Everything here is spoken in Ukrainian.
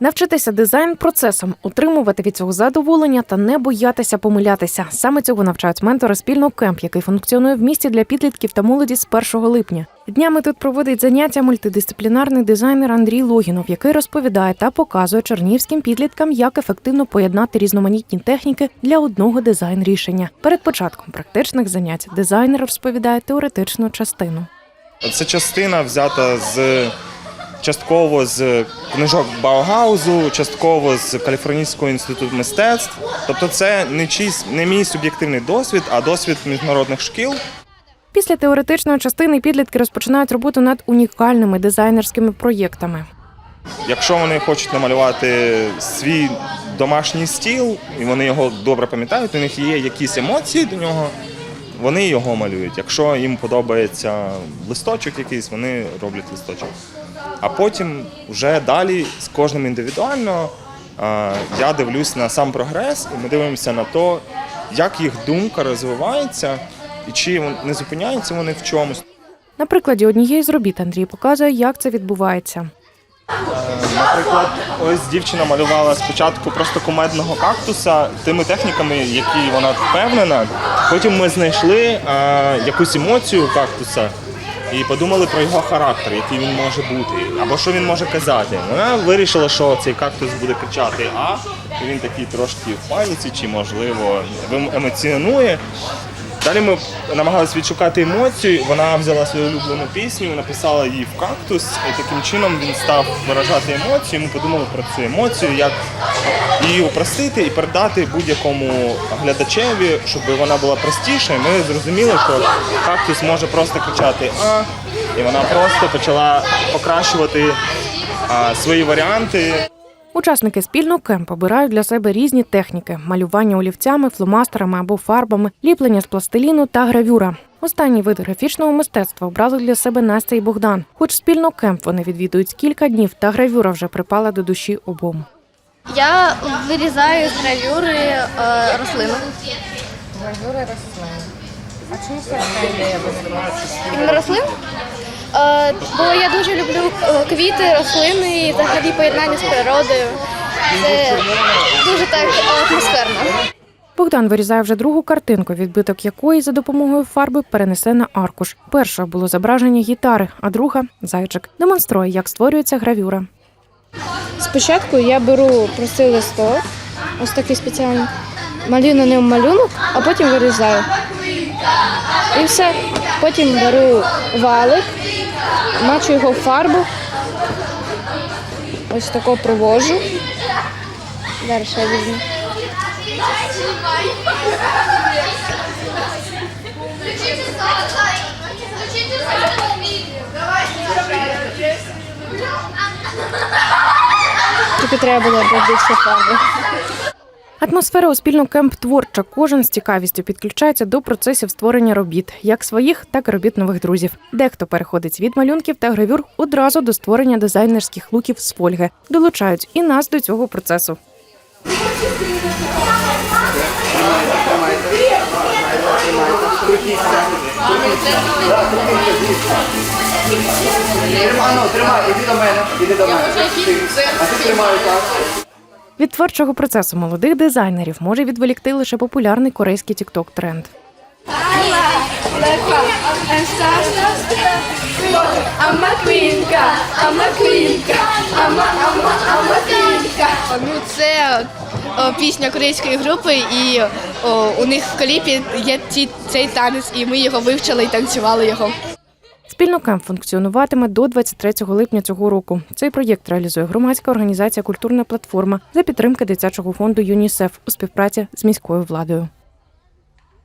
Навчитися дизайн процесом, отримувати від цього задоволення та не боятися помилятися. Саме цього навчають ментори спільного кемп, який функціонує в місті для підлітків та молоді з 1 липня. Днями тут проводить заняття мультидисциплінарний дизайнер Андрій Логінов, який розповідає та показує чернівським підліткам, як ефективно поєднати різноманітні техніки для одного дизайн рішення. Перед початком практичних занять дизайнер розповідає теоретичну частину. Це частина взята з частково з книжок Баугаузу, частково з Каліфорнійського інституту мистецтв. Тобто, це не чийсь не мій суб'єктивний досвід, а досвід міжнародних шкіл. Після теоретичної частини підлітки розпочинають роботу над унікальними дизайнерськими проєктами. Якщо вони хочуть намалювати свій домашній стіл, і вони його добре пам'ятають, у них є якісь емоції до нього, вони його малюють. Якщо їм подобається листочок якийсь, вони роблять листочок. А потім вже далі з кожним індивідуально я дивлюсь на сам прогрес, і ми дивимося на те, як їх думка розвивається, і чи не зупиняються вони в чомусь. На прикладі однієї з робіт Андрій показує, як це відбувається. Наприклад, ось дівчина малювала спочатку просто кумедного кактуса тими техніками, які вона впевнена. Потім ми знайшли е, якусь емоцію кактуса і подумали про його характер, який він може бути, або що він може казати. Вона вирішила, що цей кактус буде кричати А, і він такий трошки в паніці, чи можливо ем- емоціонує. Далі ми намагалися відшукати емоцію. Вона взяла свою улюблену пісню, написала її в кактус, і таким чином він став виражати емоцію. Ми подумали про цю емоцію, як її упростити і передати будь-якому глядачеві, щоб вона була простіша. Ми зрозуміли, що кактус може просто кричати А, і вона просто почала покращувати а, свої варіанти. Учасники спільного кемпу обирають для себе різні техніки: малювання олівцями, фломастерами або фарбами, ліплення з пластиліну та гравюра. Останній вид графічного мистецтва обрали для себе Настя і Богдан. Хоч спільно кемп вони відвідують кілька днів, та гравюра вже припала до душі обом. Я вирізаю з гравюри е, рослину. Гравюри рослин. А чому? Іменно рослин. Е, бо я дуже люблю е, квіти, рослини і взагалі поєднання з природою. Це дуже так е, атмосферно. Богдан вирізає вже другу картинку, відбиток якої за допомогою фарби перенесе на аркуш. Перша було зображення гітари, а друга зайчик. Демонструє, як створюється гравюра. Спочатку я беру простий листок, ось такий спеціальний, малюю на ньому малюнок, а потім вирізаю. І все. Потім беру валик, мачу його в фарбу. Ось тако провожу. Зараз ще візьму. Тільки треба було більше фарби. Атмосфера у спільну кемп творча. Кожен з цікавістю підключається до процесів створення робіт, як своїх, так і робіт нових друзів. Дехто переходить від малюнків та гравюр одразу до створення дизайнерських луків з фольги. Долучають і нас до цього процесу. Тримай, іди до мене, іди до мене. А ти тримай так. Від творчого процесу молодих дизайнерів може відволікти лише популярний корейський тікток тренд. Ну, це о, пісня корейської групи, і о, у них в кліпі є ці, цей танець, і ми його вивчили і танцювали його. Спільно кемп функціонуватиме до 23 липня цього року. Цей проєкт реалізує громадська організація Культурна платформа за підтримки дитячого фонду ЮНІСЕФ у співпраці з міською владою.